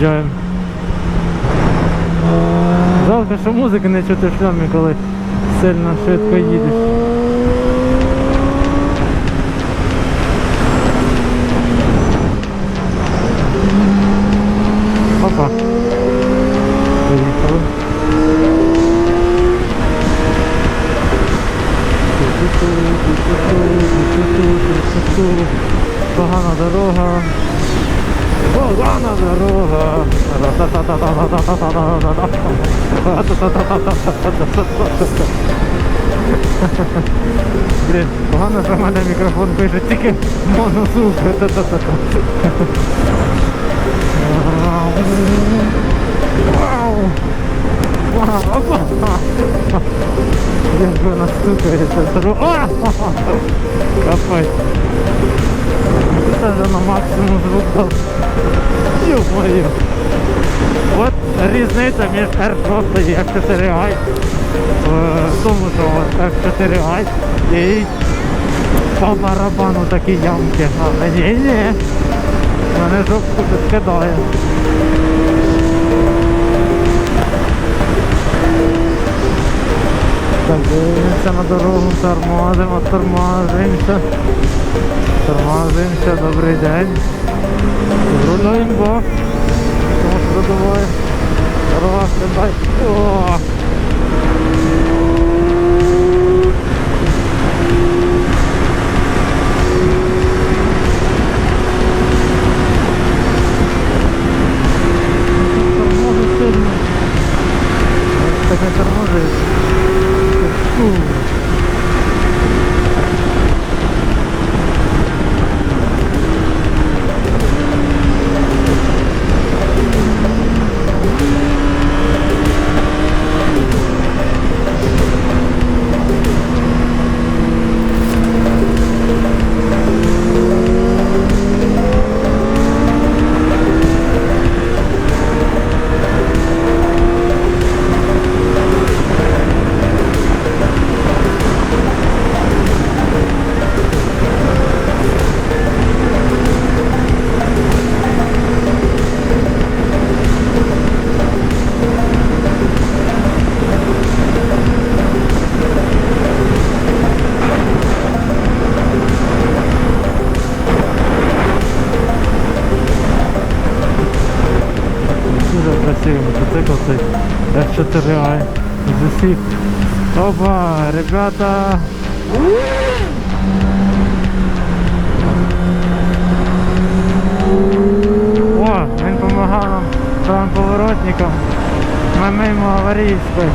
Отак. Жалко, що музики не чути в шльомі, коли сильно швидко їдеш. Опа. Поїхали. Погана дорога. Погана дорога. Блін, погано, що в мене мікрофон пише тільки монозвук. Вау! Вау! Опа! Як ви настукаєте? О! Капець! Це вже на максимум звук дав. Ё-моё! От різниця між R6 і F4i в тому, що от F4i і по барабану такі ямки. А мені ні. Мене жопку підкидає. Так, дивимося на дорогу, тормозимо, тормозимося. Тормозимося, добрий день. Рулюємо, бо тому що задуває. Дорога стрибай. О! F4i усіх. Опа, ребята! О, він допомагав нам правим поворотникам. Ми мимо аварійської.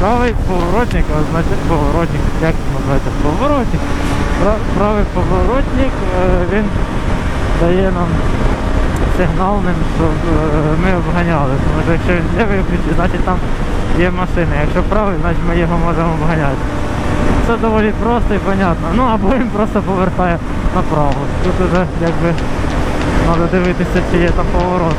Правий поворотник, а значить поворотник, як називається? Поворотник. Правий поворотник, е, він дає нам сигнал, ми обганяли. Тому що якщо він не значить там є машина. Якщо правий, значить ми його можемо обганяти. Це доволі просто і понятно. Ну або він просто повертає направо. Тут вже якби треба дивитися, чи є там поворот.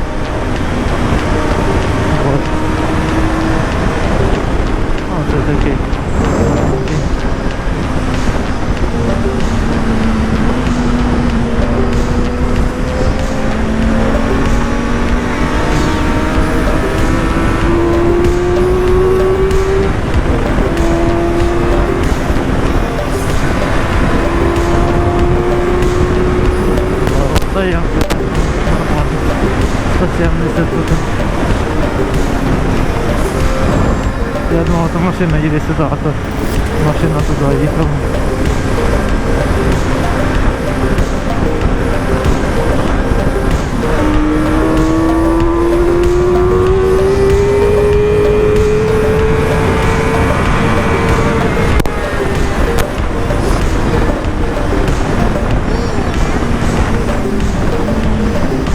Я думав, то машина їде сюди, а то машина туди їхала.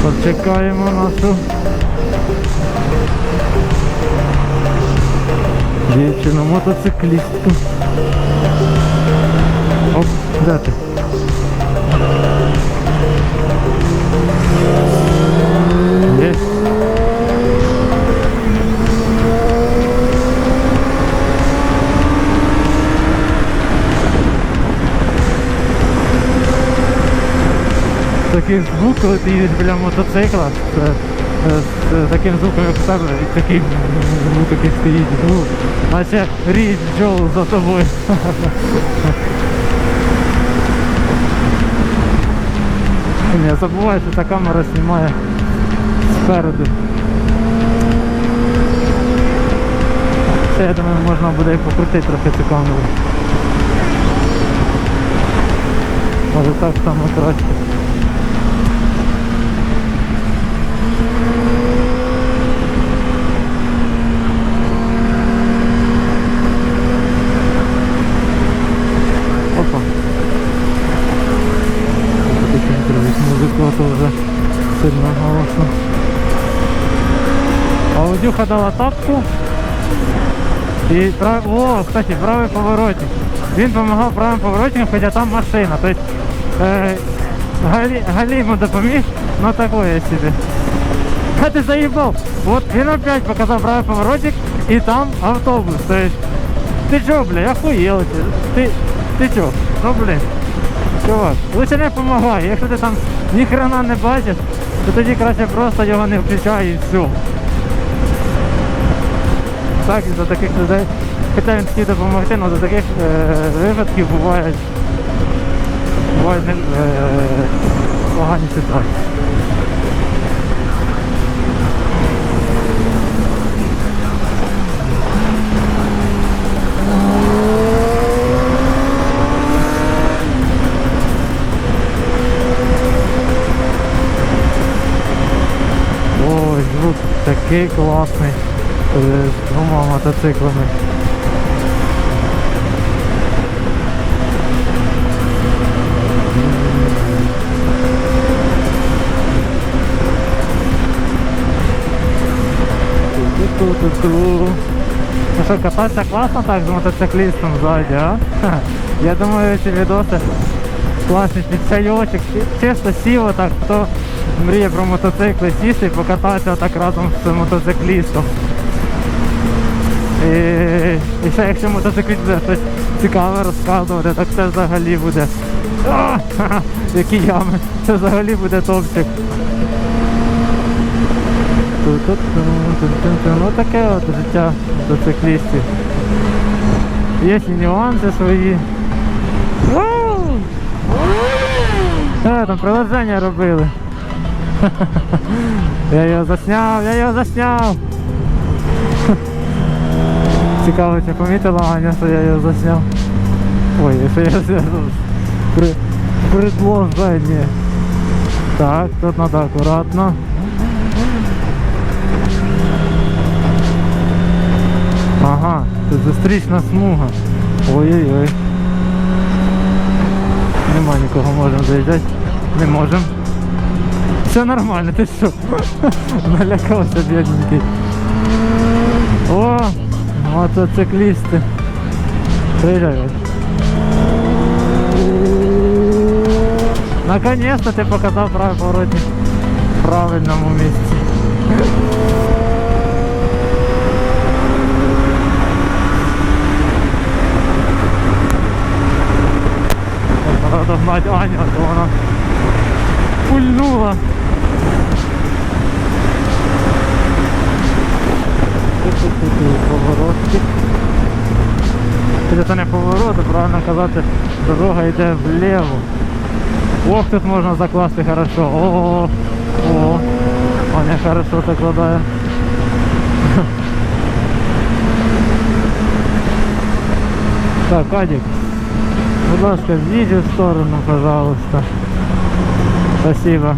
Почекаємо нашу дівчину мотоциклістку. Оп, де ти? Є. такий звук, коли ти біля мотоцикла, з, з, з таким звуком, як в і такий звук такий стоїть, звук, наче річ бджол за тобою. Не забувай, що та камера знімає спереду. Це, я думаю, можна буде і покрутити трохи цю камеру. Може так само краще. А тапку. І прав... О, кстати, правий поворотник. Він допомагав правим поворотникам, хоча там машина. Тобто е, Галі, Галі йому допоміг, ну такое себе. А ти заїбав! Вот він опять показав правий поворотник і там автобус. Тобто, ти чо, бля, охуєл ти? Ти, ти чо? Ну блін. Чувак, лучше не помагай. Якщо ти там ніхрена не бачиш, то тоді краще просто його не включай і все. Так, і за таких людей. Хоча він хотів допомогти, але за таких е, випадків бувають, бувають е, погані ситуації. Ой, звук такий класний з двома мотоциклами. Ну що, кататися класно так з мотоциклістом ззаді, а? Я думаю, ці відоси класний підчайочок, чисто сіло так, хто мріє про мотоцикли, сісти і покататися так разом з мотоциклістом. І, і ще якщо мотоцикліст буде щось цікаве розказувати, так це взагалі буде. А, які ями, це взагалі буде топчик. Ну таке от життя мотоциклістів. Є і нюанси свої. Е, там приложення робили. Я його засняв, я його засняв. Цікаво, чи помітила Аня, що я його засняв. Ой, що я засняв. При... Предложення. Так, тут треба акуратно. Ага, тут зустрічна смуга. Ой-ой-ой. Нема нікого, можемо заїжджати. Не можемо. Все нормально, ти що? Налякався бідненький. О, мотоциклісти. Приїжджають. Наконец-то ти показав правий поворотник в правильному місці. Треба догнати Аню, а то вона пульнула. Поворотик. Це не поворот, а правильно казати, дорога йде вліво. Ох, тут можна закласти хорошо. О, о, о. Аня хорошо закладає. Так, Адик, будь ласка, в сторону, пожалуйста. Спасибо.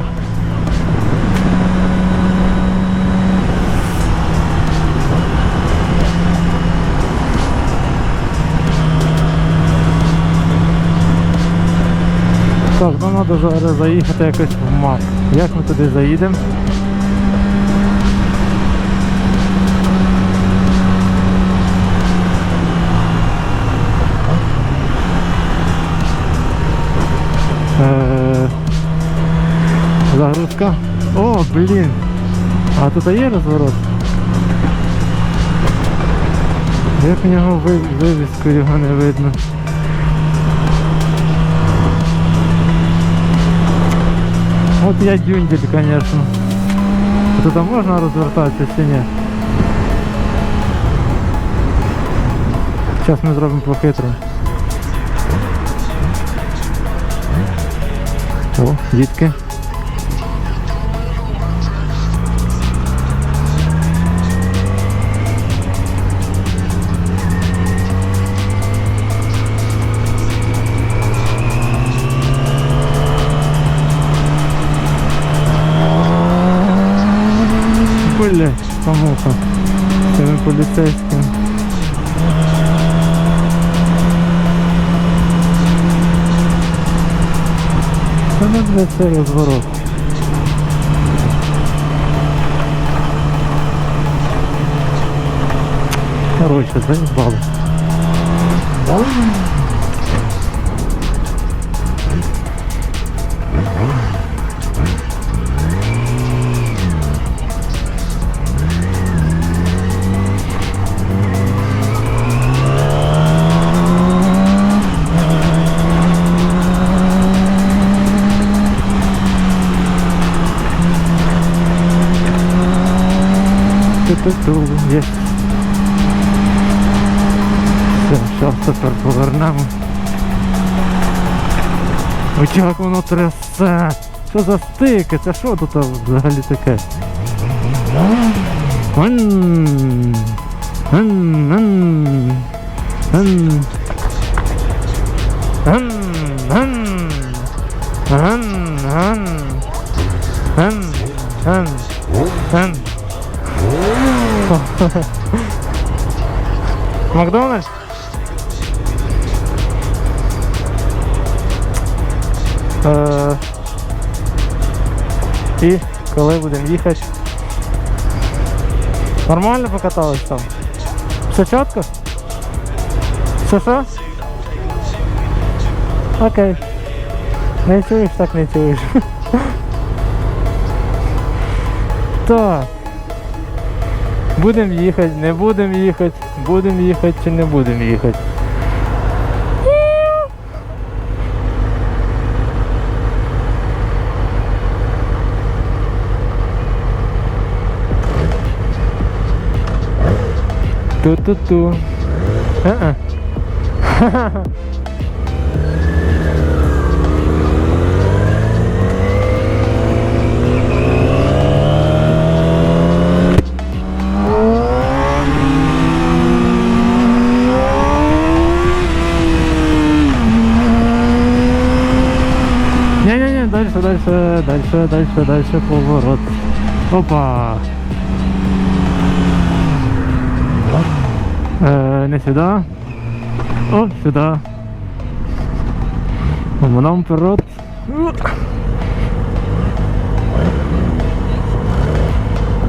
Так, ну треба зараз заїхати якось в МАК. Як ми туди заїдемо? Е, Загрузка. О, блін. А тут є розворот? Як в нього ви- вивіску його не видно? От я дюндель, конечно. Тут можна розвертатися чи ні? Зараз ми зробимо по-хитрому. О, дітки. Блять, помуха. Цими поліцейським. Та ну для це розворот. Короче, заебал. Ту-ту-ту, є. Все, зараз тепер повернемо. Ой, як воно трясе! Що за стики? Це що тут взагалі таке? М. М, м, м. Макдональдс? Е, І коли будемо їхати? Нормально покатались там? Все чітко? Що що? Окей. Не чуєш, так не чуєш. Так. Будемо їхати, не будемо їхати, будемо їхати чи не будемо їхати. Ту-ту-ту. Е-е. дальше, дальше, дальше, дальше, дальше поворот. Опа. Е, не сюди. О, сюди. Нам вперед.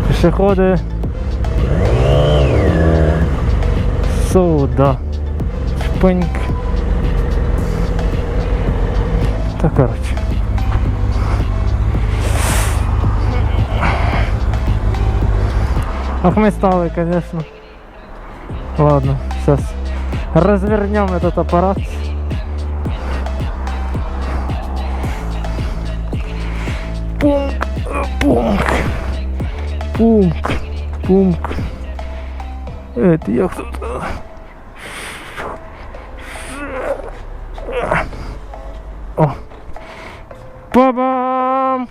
Пішоходи. Сюди. Шпиньк. Та короче. Ах, мы стали, конечно. Ладно, сейчас развернем этот аппарат. Пунк, пунк, пунк, пунк. Это я кто-то. О. Па-бам!